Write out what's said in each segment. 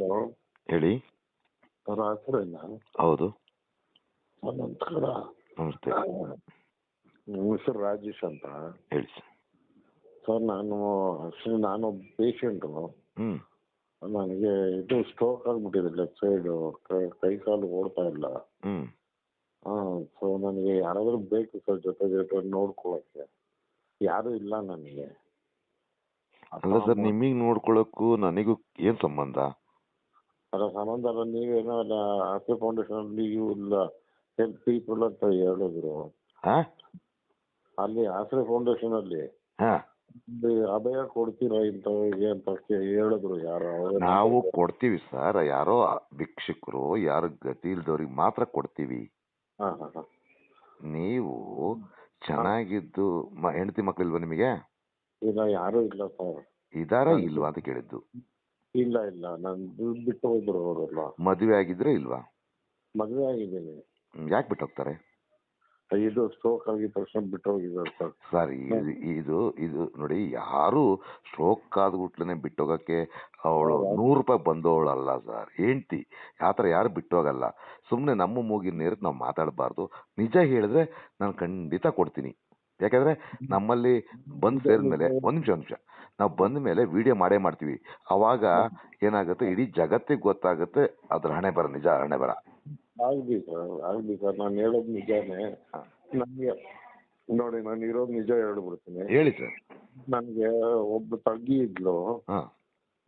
Hello. ಹೇಳಿ. ಹೆಸರೇನ ಹೌದು. ನಮಸ್ಕಾರ ನಮಸ್ತೆ ಹೆಸರು ರಾಜೇಶ್ ಅಂತ? ಹೇಳಿ ಸರ್. ಸರ್ ನಾನು ಆಕ್ಚುಲಿ ನಾನು ಪೇಷಂಟು ಹ್ಮ್. ನನಗೆ ಇದು ಸ್ಟ್ರೋಕ್ ಆಗ್ಬಿಟ್ಟಿದೆ ಲೆಫ್ಟ್ ಸೈಡು ಕೈ ಕಾಲು ಓಡ್ತಾ ಇಲ್ಲ. ಹ್ಮ್. ಹಾಂ ಸೊ ನನಗೆ ಯಾರಾದರೂ ಬೇಕು ಸರ್ ಜೊತೆ ಜೊತೆ ನೋಡ್ಕೊಳಕ್ಕೆ ಯಾರು ಇಲ್ಲ ನನಗೆ. ಅಲ್ಲ ಸರ್ ನಿಮಗೆ ನೋಡ್ಕೊಳಕ್ಕೂ ನನಗೂ ಏನು ಸಂಬಂಧ? ಅದರ ಸಂಬಂಧ ಅಲ್ಲ ನೀವೇನೋ ಅಲ್ಲ ಆಸೆ ಫೌಂಡೇಶನ್ ಯು ಇಲ್ಲ ಹೆಲ್ಪ್ ಪೀಪಲ್ ಅಂತ ಹೇಳಿದ್ರು. ಹಾ? ಅಲ್ಲಿ ಆಶ್ರಯ ಫೌಂಡೇಶನ್ ಅಲ್ಲಿ. ಹಾ. ಅಭಯ ಕೊಡ್ತೀರಾ ಇಂಥವ್ರಿಗೆ ಅಂತ ಕೇ- ಹೇಳಿದ್ರು ಯಾರು ಅವ್ರು ನಾವು ಕೊಡ್ತೀವಿ ಸರ್ ಯಾರೋ ಭಿಕ್ಷುಕರು ಯಾರು ಗತಿ ಇಲ್ದವ್ರಿಗೆ ಮಾತ್ರ ಕೊಡ್ತೀವಿ. ಹಾ ಹಾ ಹಾ. ನೀವು ಚೆನ್ನಾಗಿದ್ದು ಮ- ಹೆಂಡತಿ ಮಕ್ಕಳಿಲ್ವಾ ನಿಮಗೆ? ಇಲ್ಲ ಯಾರು ಇಲ್ಲ ಸರ್. ಇದಾರ ಇಲ್ವಾ ಅಂತ ಕೇಳಿದ್ದು? ಇಲ್ಲ ಇಲ್ಲ. ನಾನು ದುಡ್ಡು ಬಿಟ್ಟು ಹೋಗ್ಬಿಡೋರಲ್ಲ ಮದುವೆ ಆಗಿದ್ರೆ ಇಲ್ವಾ? ಮದುವೆ ಆಗಿದ್ದೀನಿ. ಯಾಕೆ ಬಿಟ್ಟು ಹೋಗ್ತಾರೆ? ಇದು ಸ್ಟ್ರೋಕ್ ಆಗಿ ತಕ್ಷಣ ಬಿಟ್ಟು ಹೋಗಿದ್ದಾರೆ ಸರ್. ಸರ್ ಇದು ಇದು ಇದು ನೋಡಿ ಯಾರು ಸ್ಟ್ರೋಕ್ ಆದ್ಗುಟ್ಲೆ ಬಿಟ್ಟು ಹೋಗಕ್ಕೆ ಅವಳು ನೂರು ರೂಪಾಯಿ ಬಂದವಳಲ್ಲ ಸರ್. ಹೆಂಡ್ತಿ ಆ ಥರ ಯಾರು ಬಿಟ್ಟೋಗಲ್ಲ ಸುಮ್ಮನೆ ನಮ್ಮ ಮೂಗಿನ ನೇರಕ್ಕೆ ನಾವು ಮಾತಾಡಬಾರ್ದು. ನಿಜ ಹೇಳಿದ್ರೆ ನಾನು ಖಂಡಿತ ಕೊಡ್ತೀನಿ. ಯಾಕಂದ್ರೆ ನಮ್ಮಲ್ಲಿ ಬಂದು ಸೇರಿದ್ಮೇಲೆ ಒಂದು ನಿಮಿಷ ಒಂದು ನಿಮಿಷ. ನಾವು ಬಂದ ಮೇಲೆ ವಿಡಿಯೋ ಮಾಡೇ ಮಾಡ್ತೀವಿ. ಅವಾಗ ಏನಾಗುತ್ತೆ? ಇಡೀ ಜಗತ್ತಿಗೆ ಗೊತ್ತಾಗುತ್ತೆ ಅದ್ರ ಹಣೆ ಬರ ನಿಜ ಹಣೆ ಬರ. ಆಗ್ಲಿ ಸರ್ ಆಗ್ಲಿ ಸರ್ ನಾನು ಹೇಳೋದು ನಿಜಾನೇ. ನನಗೆ ನೋಡಿ ನಾನು ಇರೋದು ನಿಜ ಹೇಳ್ಬಿಡ್ತೀನಿ. ಹೇಳಿ ಸರ್. ನನಗೆ ಒಬ್ಬ ತಂಗಿ ಇದ್ಲು.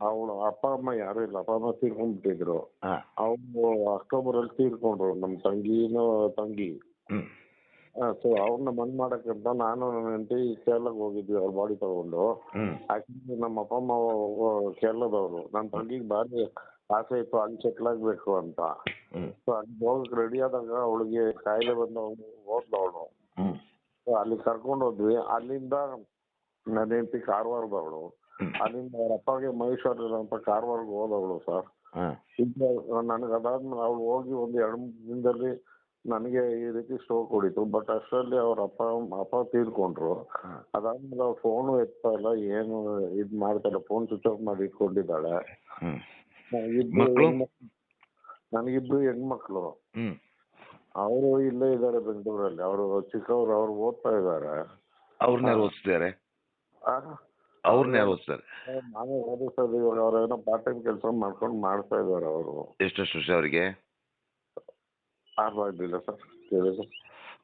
ಅವಳು ಅಪ್ಪ ಅಮ್ಮ ಯಾರು ಇಲ್ಲ. ಅಪ್ಪ ಅಮ್ಮ ತೀರ್ಕೊಂಡ್ಬಿಟ್ಟಿದ್ರು. ಅವ್ರು ಅವಳು ಅಕ್ಟೋಬರ್ ಅಲ್ಲಿ ತೀರ್ಕೊಂಡ್ರು. ನಮ್ಮ ತಂಗಿನೂ ತಂಗಿ. ಸೊ ಅವ್ರನ್ನ ಬಂದ್ ಮಾಡಕ್ಕಂತ ನಾನು ನನ್ನ ಹೆಂಡತಿ ಕೇರಳಕ್ಕೆ ಹೋಗಿದ್ವಿ ಅವ್ರ ಬಾಡಿ ತಗೊಂಡು. ಆಕ್ಚುಲಿ ನಮ್ಮ ಅಪ್ಪ ಅಮ್ಮ ಕೇರಳದವರು. ನನ್ನ ತಂಗಿಗೆ ಭಾರಿ ಆಸೆ ಇತ್ತು ಅಲ್ಲಿ ಸೆಟ್ಲ್ ಆಗ್ಬೇಕು ಅಂತ. ಸೊ ಅಲ್ಲಿ ಹೋಗಕ್ಕೆ ರೆಡಿ ಆದಾಗ ಅವಳಿಗೆ ಕಾಯಿಲೆ ಬಂದು ಅವಳು ಹೋದ್ಲು ಅವಳು ಸೊ ಅಲ್ಲಿ ಕರ್ಕೊಂಡು ಹೋದ್ವಿ. ಅಲ್ಲಿಂದ ನನ್ನ ಹೆಂಡತಿ ಕಾರವಾರದವಳು. ಅಲ್ಲಿಂದ ಅವ್ರ ಅಪ್ಪಗೆ ಮಹೇಶ್ವರ ಅಂತ ಕಾರವಾರಕ್ಕೆ ಹೋದವಳು ಸರ್. ಹಾಂ. ಈಗ ನನಗೆ ಅದಾದ್ಮೇಲೆ ಅವ್ಳು ಹೋಗಿ ಒಂದು ಎರಡು ಮೂರು ದಿನದಲ್ಲಿ ನನಗೆ ಈ ರೀತಿ ಸ್ಟ್ರೋಕ್ ಹೊಡಿತು. ಬಟ್ ಅಷ್ಟರಲ್ಲಿ ಅವ್ರ ಅಪ್ಪ ಅಪ್ಪ ತೀರ್ಕೊಂಡ್ರು. ಅದಾದ್ಮೇಲೆ ಅವ್ರ ಫೋನು ಎತ್ತಾ ಇಲ್ಲ. ಏನು ಇದು ಮಾಡ್ತಾ ಇಲ್ಲ. ಫೋನ್ ಸ್ವಿಚ್ ಆಫ್ ಮಾಡಿ ಇಟ್ಕೊಂಡಿದ್ದಾಳೆ. ಹ್ಞೂ ನನಗಿಬ್ರು ಮಕ್ಳು? ಹೆಣ್ಮಕ್ಳು- ನನಗಿಬ್ರು ಹೆಣ್ಮಕ್ಳು. ಹ್ಞೂ ಅವರು ಇಲ್ಲೇ ಇದ್ದಾರೆ ಬೆಂಗಳೂರಲ್ಲಿ. ಅವರು ಚಿಕ್ಕವರು ಅವ್ರು ಓದ್ತಾ ಇದ್ದಾರೆ. ಅವ್ರನ್ನ ಯಾರು ಓದಿಸ್ತಾರೆ ಅವ್ರನ್ನ ಯಾರು ಓದಿಸ್ತಾರೆ ಓದಿಸೋದು. ಇವಾಗ ಪಾರ್ಟ್ ಟೈಮ್ ಕೆಲಸ ಮಾಡ್ಕೊಂಡು ಮಾಡ್ತಾ ಇದ್ದಾರೆ ಅವರು. ಎಷ್ಟು ವರ್ಷ ಅವರಿಗೆ? ಆಗ್ಲಿಲ್ಲ ಸರ್ ಕೇಳಿದ್ರು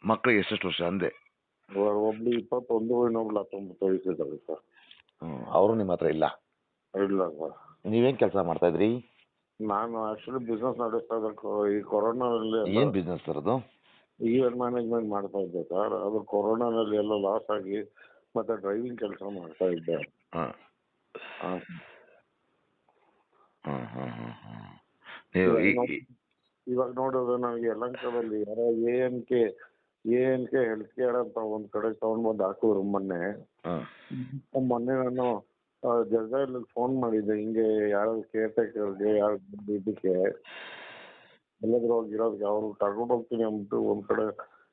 ಮಕ್ಳಿಗೆ ಎಷ್ಟೆಷ್ಟು ವರ್ಷ ಅಂದೆ? ಇವಾಗ ಒಬ್ಳು ಇಪ್ಪತ್ತೊಂದು ಇನ್ನೊಬ್ಳು ಹತ್ತೊಂಬತ್ತು ವಯಸ್ಸಿದ್ದಾಳೆ ಸರ್. ಹ್ಮ್ ಅವರು ನಿಮ್ಮ ಹತ್ರ ಇಲ್ಲ? ಇಲ್ಲ ಸರ್. ನೀವೇನ್ ಕೆಲಸ ಮಾಡ್ತಾ ಇದ್ರಿ? ನಾನು ಆ್ಯಕ್ಚುಲಿ ಬಿಸ್ನೆಸ್ ನಡೆಸ್ತಾ ಇದ್ದೆ. ಕೊ- ಈ ಕೊರೋನಾದಲ್ಲಿ ಏನು ಬಿಸ್ನೆಸ್ ಸರ್ ಅದು? ಈವೆಂಟ್ ಮ್ಯಾನೇಜ್ಮೆಂಟ್ ಮಾಡ್ತಾ ಇದ್ದೆ ಸರ್. ಅದು ಕೊರೋನಾದಲ್ಲಿ ಎಲ್ಲ ಲಾಸ್ ಆಗಿ ಮತ್ತೆ ಡ್ರೈವಿಂಗ್ ಕೆಲಸ ಮಾಡ್ತಾ ಇದ್ದೆ. ಹಾಂ. ಹಾ. ಹಾಂ ಹಾಂ ಹಾಂ ಹಾಂ ನೀವು ಈ- ಈ- ಇವಾಗ ನೋಡೋದು ನಾವು ಯಲಹಂಕದಲ್ಲಿ ಯಾರೋ A N K A N K health care ಅಂತ ಒಂದ್ ಕಡೆ ತಗೊಂಡ್ ಬಂದು ಹಾಕಿದ್ರು ಮೊನ್ನೆ. ಮೊನ್ನೆ ನಾನು ಜಗದಲ್ಲಿ ಫೋನ್ ಮಾಡಿದ್ದೆ ಹಿಂಗೆ ಯಾರೋ ಕೇರ್ ಟೇಕರ್ಗೆ ಯಾರು ಇದಕ್ಕೆ ಎಲ್ಲಾದ್ರೂ ಹೋಗಿರೋದಕ್ಕೆ ಅವ್ರು ಕರ್ಕೊಂಡು ಹೋಗ್ತೀನಿ ಅಂದ್ಬಿಟ್ಟು ಒಂದ್ ಕಡೆ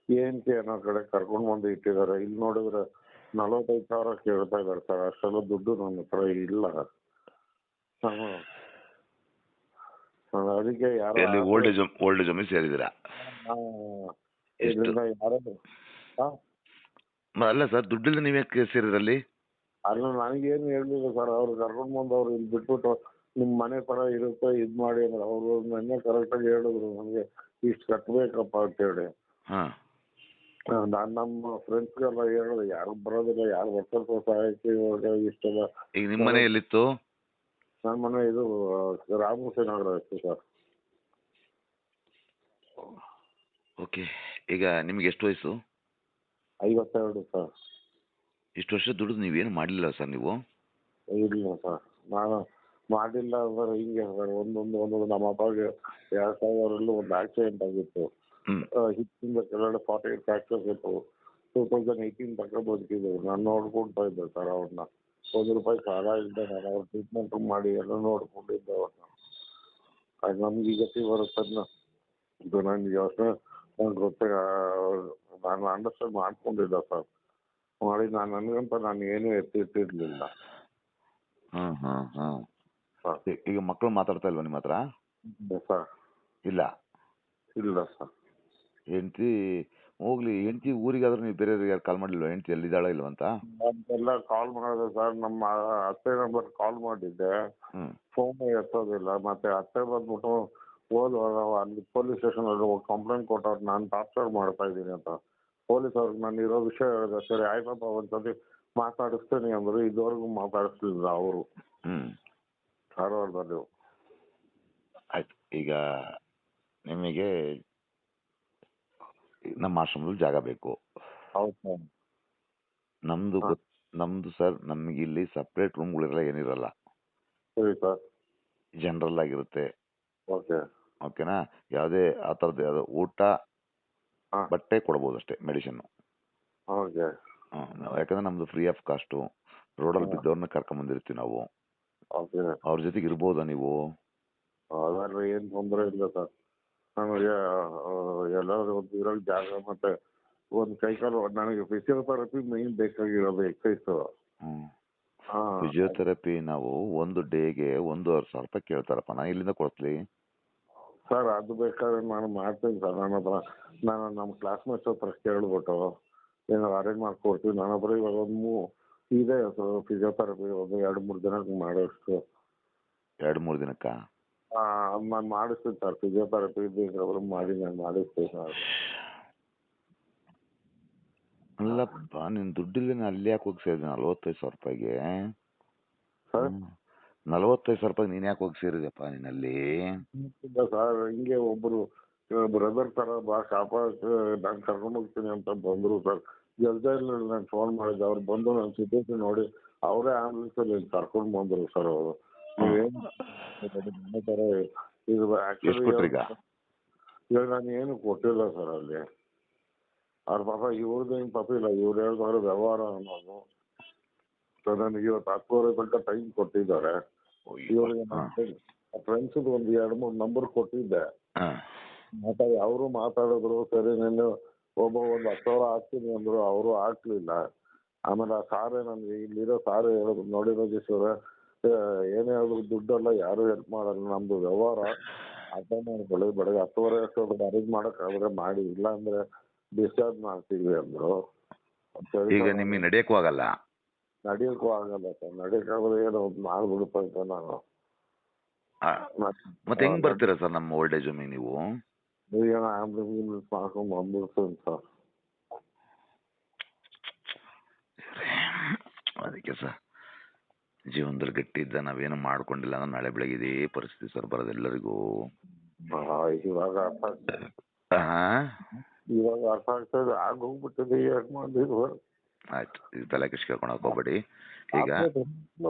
ಏನ್ ಕೆ ಅನ್ನೋ ಕಡೆ ಕರ್ಕೊಂಡು ಬಂದು ಇಟ್ಟಿದ್ದಾರೆ. ಇಲ್ಲಿ ನೋಡಿದ್ರೆ ನಲವತ್ತೈದು ಸಾವಿರ ಕೇಳ್ತಾ ಇದ್ದಾರೆ ಸರ್. ಅಷ್ಟೆಲ್ಲ ದುಡ್ಡು ನನ್ನ ಹತ್ರ ಇಲ್ಲ. ಹ್ಮ್. ಅದಕ್ಕೆ ಯಾರೋ ಎಲ್ಲಿ ಓಲ್ಡ್ ಏಜ್ ಓಲ್ಡ್ ಏಜ್ ಒಮ್ಮೆ ಸೇರಿದ್ದೀರಾ ಆ, ಎಷ್ಟು? ಹಾ. ಮ- ಅಲ್ಲ ಸರ್ ದುಡ್ಡಿಲ್ಲ ನೀವೇ ಸೇರಿದ್ರಲ್ಲಿ ಅಲ್ಲ? ನನಗೇನು ಹೇಳಲಿಲ್ಲ ಸರ್. ಅವ್ರು ಕರ್ಕೊಂಡು ಮುಂದೆ ಅವ್ರು ಇಲ್ಲಿ ಬಿಟ್ಬಿಟ್ಟು ನಿಮ್ಮ ಮನೆ ಪರ ಇರುತ್ತೆ ಇದು ಮಾಡಿ ಅಂದ್ರೆ. ಅವರು ನೆನ್ನೆ ಕರೆಕ್ಟಾಗಿ ಹೇಳಿದ್ರು ನನಗೆ ಇಷ್ಟು ಕಟ್ಟಬೇಕಪ್ಪ ಅಂತೇಳಿ. ಹಾ. ನಾನು ನಮ್ಮ ಫ್ರೆಂಡ್ಸ್ಗೆಲ್ಲ ಹೇಳಿದೆ ಯಾರು ಬರೋದಿಲ್ಲ ಯಾರು ವರ್ಕರ್ಸ್ ಸಹಾಯಕ್ಕೆ ಇವಾಗ ಇಷ್ಟೆಲ್ಲ ಈಗ ನಿಮ್ಮ ಮನೆ ಎಲ್ಲಿತ್ತು? ನನ್ನ ಮನೆ ಇದು ರಾಮೂರ್ತಿ ನಗರ ಇತ್ತು ಸರ್. ಓಕೆ ಈಗ ನಿಮ್ಗೆ ಎಷ್ಟು ವಯಸ್ಸು? ಐವತ್ತೆರಡು ಸರ್. ಇಷ್ಟು ವರ್ಷ ದುಡಿದು ನೀವೇನು ಮಾಡಲಿಲ್ಲ ಸರ್ ನೀವು? ಇಲ್ಲ ಸರ್ ನಾನು ಮಾಡಿಲ್ಲ ಸರ್ ಹಿಂಗೆ ಸರ್ ಒಂದೊಂದು ಒಂದೊಂದು ನಮ್ಮ ಅಪ್ಪಗೆ ಎರಡು ಸಾವಿರಲ್ಲೂ ಒಂದು ಆಕ್ಸಿಡೆಂಟ್ ಆಗಿತ್ತು. ಹಿಟ್ಟಿಂದ ಕೆಳಗಡೆ ಫಾರ್ಟಿ ಏಟ್ ಫ್ಯಾಕ್ಟರ್ಸ್ ಇತ್ತು. ಟೂ ತೌಸಂಡ್ ಏಯ್ಟೀನ್ ತನಕ ಬದುಕಿದ್ದೆವು. ನಾನು ನೋಡ್ಕೊಳ್ತಾ ಇದ್ದೆ ಸರ್ ಅವ್ರನ್ನ. ಒಂದು ರೂಪಾಯಿ ಸಾಲ ಇಲ್ಲದೆ ನಾನು ಅವ್ರ ಟ್ರೀಟ್ಮೆಂಟ್ ಮಾಡಿ ಎಲ್ಲ ನೋಡ್ಕೊಂಡಿದ್ದೆ ಅವ್ರನ್ನ ಅದು ನಮ್ಗೆ ಈಗ ಗತಿ ಬರುತ್ತೆ ಇದು ನನಗೆ ಯೋಚನೆ ನಂಗೆ ಗೊತ್ತೇ ನಾನು ಅಂಡರ್ಸ್ಟ್ಯಾಂಡ್ ಮಾಡ್ಕೊಂಡಿದ್ದೆ ಸರ್. ಮಾಡಿ ನಾನು ನನಗಂತ ನಾನು ಏನೂ ಎತ್ತಿಟ್ಟಿರಲಿಲ್ಲ. ಹ್ಞೂ ಹ್ಞೂ ಹ್ಞೂ ಸರ್ ಈಗ ಮಕ್ಕಳು ಮಾತಾಡ್ತಾ ಇಲ್ವಾ ನಿಮ್ಮ ಹತ್ರ ಸರ್. ಇಲ್ಲ? ಇಲ್ಲ ಸರ್. ಹೆಂಡತಿ ಹೋಗ್ಲಿ ಹೆಂಡತಿ ಊರಿಗಾದ್ರೂ ನೀವು ಬೇರೆಯವ್ರಿಗೆ ಯಾರು ಕಾಲ್ ಮಾಡಿಲ್ವಾ? ಹೆಂಡತಿ ಎಲ್ಲಿದ್ದಾಳ ಇಲ್ವಾ ಅಂತ? ಎಲ್ಲ ಕಾಲ್ ಮಾಡಿದೆ ಸರ್ ನಮ್ಮ ಅತ್ತೆ ನಂಬರ್ ಕಾಲ್ ಮಾಡಿದ್ದೆ. ಫೋನ್ ಎತ್ತೋದಿಲ್ಲ. ಮತ್ತೆ ಅತ್ತೆ ಬಂದ್ಬಿಟ್ಟು ಹೋದ್ವಾರ ಅಲ್ಲಿ ಪೊಲೀಸ್ ಸ್ಟೇಷನ್ ಅಲ್ಲಿ ಹೋಗಿ ಕಂಪ್ಲೇಂಟ್ ಕೊಟ್ಟವ್ರು ನಾನು ಟಾರ್ಚರ್ ಮಾಡ್ತಾ ಇದ್ದೀನಿ ಅಂತ. ಪೊಲೀಸ್ ಅವ್ರಿಗೆ ನಾನು ಇರೋ ವಿಷಯ ಹೇಳಿದೆ ಸರಿ ಆಯ್ತಪ್ಪ ಒಂದ್ಸತಿ ಮಾತಾಡಿಸ್ತೀನಿ ಅಂದ್ರು. ಇದುವರೆಗೂ ಮಾತಾಡಿಸ್ಲಿಲ್ಲ ಅವರು. ಹ್ಮ್. ಧಾರವಾಡದಲ್ಲಿ ಆಯ್ತು. ಈಗ ನಿಮಗೆ ನಮ್ಮ ಆಶ್ರಮದಲ್ಲಿ ಜಾಗ ಬೇಕು. ಹೌದು ಸರ್. ನಮ್ದು ಹಾ. ಗೊತ್- ನಮ್ದು ಸರ್ ನಮ್ಗೆ ಇಲ್ಲಿ ಸಪ್ರೇಟ್ ರೂಮ್ಗಳಿರಲ್ಲ ಏನಿರಲ್ಲ. ಸರಿ ಸರ್. ಜನರಲ್ ಆಗಿರುತ್ತೆ. ಓಕೆ. ಓಕೆನಾ ಯಾವುದೇ ಆ ಥರದ್ದು ಯಾವುದೋ ಊಟ ಹಾ. ಬಟ್ಟೆ ಕೊಡ್ಬೋದು ಅಷ್ಟೇ ಮೆಡಿಸಿನ್ ಓಕೆ. ಯಾಕಂದ್ರೆ ನಮ್ದು ಫ್ರೀ ಆಫ್ ಕಾಸ್ಟು ರೋಡಲ್ಲಿ ಹಾ. ಕರ್ಕೊಂಡ್ ಬಂದಿರ್ತೀವಿ ನಾವು. ಓಕೆ. ಅವ್ರ ಜೊತೆಗೆ ಇರ್ಬೋದಾ ನೀವು? ಏನ್ ಏನು ತೊಂದರೆ ಇಲ್ಲ ಸರ್. ನನಗೆ ಎಲ್ಲಾದ್ರೂ ಒಂದು ಇರೋ ಜಾಗ ಮತ್ತೆ ಒಂದು ಕೈಕಾಲು ನನಗೆ ಫಿಸಿಯೋಥೆರಪಿ ಮೈನ್ ಬೇಕಾಗಿರೋದು ಎಕ್ಸೈಸ್ ಹಾಂ. ಫಿಸಿಯೋಥೆರಪಿ ನಾವು ಒಂದು ಡೇಗೆ ಒಂದೂವರೆ ಸಾವಿರ ರೂಪಾಯಿ ಕೇಳ್ತಾರಪ್ಪ. ನಾ ಇಲ್ಲಿಂದ ಕೊಡ್ತೀವಿ ಸರ್ ಅದು ಬೇಕಾದ್ರೆ ನಾನು ಮಾಡ್ತೀನಿ ಸರ್. ನನ್ನ ಹತ್ರ ನಾನು ನಮ್ಮ ಕ್ಲಾಸ್ಮೇಟ್ಸ್ ಹತ್ರ ಕೇಳ್ಬಿಟ್ಟು ಏನಾದ್ರು ಅರೇಂಜ್ ಮಾಡ್ಕೊಡ್ತೀವಿ. ನನ್ನ ಹತ್ರ ಇವಾಗ ಒಂದು ಮೂ ಇದೆ ಫಿಸಿಯೋಥೆರಪಿ ಒಂದು ಎರಡು ಮೂರು ದಿನಕ್ಕೆ ಮಾಡೋಷ್ಟು. ಎರಡು ಮೂರು ದಿನಕ್ಕ? ಅದು ನಾನು ಮಾಡಿಸ್ತೀನಿ ಸರ್ ಫಿಸಿಯೋಥೆರಪಿ ಬೇಕಾದ್ರೆ ಮಾಡಿ ನಾನು ಮಾಡಿಸ್ತೀನಿ ಸರ್ ಅಲ್ಲಪ್ಪ ನಿನ್ ದುಡ್ಡಿಲ್ಲ ಅಲ್ಲಿ ಯಾಕೆ ಹೋಗಿ ನಲ್ವತ್ತೈದು ಸಾವಿರ ರೂಪಾಯಿಗೆ? ಸರ್? ನಲ್ವತ್ತೈದು ಸಾವಿರ ರೂಪಾಯಿ ನೀನ್ ಯಾಕೆ ಹೋಗಿ ಸೇರಿದೆಪ್ಪ ನೀನಲ್ಲಿ ಇಲ್ಲ ಸರ್ ಹಿಂಗೆ ಒಬ್ಬರು ಬ್ರದರ್ ಥರ ಬಾ ಶಾಪ ನಾನು ಕರ್ಕೊಂಡು ಹೋಗ್ತೀನಿ ಅಂತ ಬಂದರು ಸರ್. ಜಲ್ದಲ್ಲಿ ನಾನು ಫೋನ್ ಮಾಡಿದ್ದೆ ಅವ್ರು ಬಂದು ನನ್ನ ಸಿಚುವೇಶನ್ ನೋಡಿ ಅವರೇ ಆಂಬುಲೆನ್ಸಲ್ಲಿ ಕರ್ಕೊಂಡು ಬಂದರು ಸರ್ ಅವರು. ಇದು ಎಷ್ಟು ಇವಾಗ ನಾನು ಏನು ಕೊಟ್ಟಿಲ್ಲ ಸರ್ ಅಲ್ಲಿ. ಅವ್ರ ಪಾಪ ಇವ್ರದ್ದು ಏನು ಪಾಪ ಇಲ್ಲ ಇವ್ರು ಹೇಳ್ದವ್ರೆ ವ್ಯವಹಾರ ಅನ್ನೋದು. ಸೊ ನನಗೆ ಇವತ್ತು ಹತ್ತುವರೆ ಗಂಟೆ ಟೈಮ್ ಕೊಟ್ಟಿದ್ದಾರೆ. ಇವ್ರಿಗೆ ಫ್ರೆಂಡ್ಸ್ ಒಂದು ಎರಡು ಮೂರು ನಂಬರ್ ಕೊಟ್ಟಿದ್ದೆ. ಮಾತಾಡಿ ಅವರು ಮಾತಾಡಿದ್ರು ಸರಿ ನೀನು ಒಬ್ಬ ಒಂದು ಹತ್ತು ಸಾವಿರ ಹಾಕ್ತೀನಿ ಅಂದ್ರು ಅವರು ಹಾಕ್ಲಿಲ್ಲ. ಆಮೇಲೆ ಆ ಸಾರೇ ನನಗೆ ಇಲ್ಲಿರೋ ಸಾರೇ ಹೇಳಿದ್ರು ನೋಡಿ ರಾಜೇಶ್ವರ ಏನೇ ಆದರೂ ದುಡ್ಡೆಲ್ಲ ಯಾರು ಹೆಲ್ಪ್ ಮಾಡಲ್ಲ. ನಮ್ದು ವ್ಯವಹಾರ ಅರ್ಥ ಮಾಡ್ಕೊಳ್ಳಿ ಬೆಳಗ್ಗೆ ಹತ್ತುವರೆ ಅಷ್ಟೊತ್ತಿಗೆ ಅರೇಂಜ್ ಮಾಡೋಕ್ಕಾದ್ರೆ ಮಾಡಿ. ಇಲ್ಲ ಅಂದ್ರೆ ಡಿಸ್ಚಾರ್ಜ್ ಮಾಡ್ತೀವಿ ಅಂದ್ರು. ಈಗ ನಿಮಗೆ ನಡೆಯಕ್ಕೂ ಆಗಲ್ಲ. ನಡಿಯೋಕ್ಕೂ ಆಗಲ್ಲ ಸರ್. ನಡಿಯೋಕ್ಕಾದ್ರೆ ಏನೋ ಒಂದು ಮಾಡ್ಬಿಡಪ್ಪ ಅಂತ ನಾನು. ಮತ್ತೆ ಹೆಂಗ್ ಬರ್ತೀರಾ ಸರ್ ನಮ್ಮ ಓಲ್ಡ್ ಏಜ್ ನೀವು? ನೀವು ಏನೋ ಆಂಬುಲೆನ್ಸ್ ಮಾಡ್ಕೊಂಡು ಬಂದ್ಬಿಡ್ತೀನಿ ಸರ್. ಅದಕ್ಕೆ ಸರ್. ಜೀವನದಲ್ಲಿ ಗಟ್ಟಿ ಇದ್ದ ನಾವೇನು ಮಾಡ್ಕೊಂಡಿಲ್ಲ ಅಂದ್ರೆ ನಾಳೆ ಬೆಳಗ್ಗೆ ಇದೇ ಪರಿಸ್ಥಿತಿ ಸರ್ ಬರೋದು ಎಲ್ಲರಿಗೂ. ಇವಾಗ ಅರ್ಥ ಆಗ್ತದೆ ಹಾ ಇವಾಗ ಅರ್ಥ ಆಗ್ತದೆ ಆಗೋಗ್ಬಿಟ್ಟಿದೆ ಯಾಕೆ ಮಾಡಿದ್ರು ಆಯ್ತು ಇದು ತಲೆ ಕಿಶ್ ಕೇಳ್ಕೊಳಕ್ ಹೋಗ್ಬೇಡಿ. ಈಗ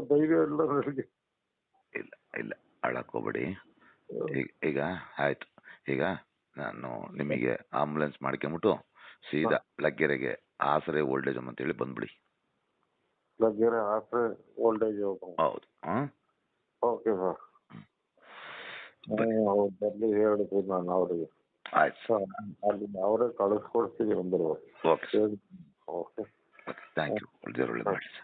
ಧೈರ್ಯ ಇಲ್ಲ ನನಗೆ. ಇಲ್ಲ ಇಲ್ಲ ಹೋಗ್ಬೇಡಿ. ಈಗ ಈಗ ಆಯ್ತು. ಈಗ ನಾನು ನಿಮಗೆ ಆಂಬುಲೆನ್ಸ್ ಮಾಡ್ಕೊಂಬಿಟ್ಟು ಸೀದಾ ಲಗ್ಗೆರೆಗೆ ಆಸರೆ ಓಲ್ಡ್ ಏಜ್ ಅಂತ ಹೇಳಿ ಬಂದ್ಬಿಡಿ ಲಗ್ಗೆರೆ ಆಸರೆ ಓಲ್ಡೇಜ್ ಹೌದು. ಹಾಂ ಓಕೆ ಸರ್ ಅವ್ರು ಬರ್ಲಿ ಹೇಳ್ತೀನಿ ನಾನು ಅವರಿಗೆ. ಆಯ್ತು. ಅಲ್ಲಿ ಅವರೇ ಕಳಿಸ್ಕೊಡ್ತೀವಿ ಅಂದರು ಓಕೆ ಓಕೆ ಥ್ಯಾಂಕ್ ಯು ಒಳ್ಳೆ ಒಳ್ಳೆ ಮಾಡಿ ಸರ್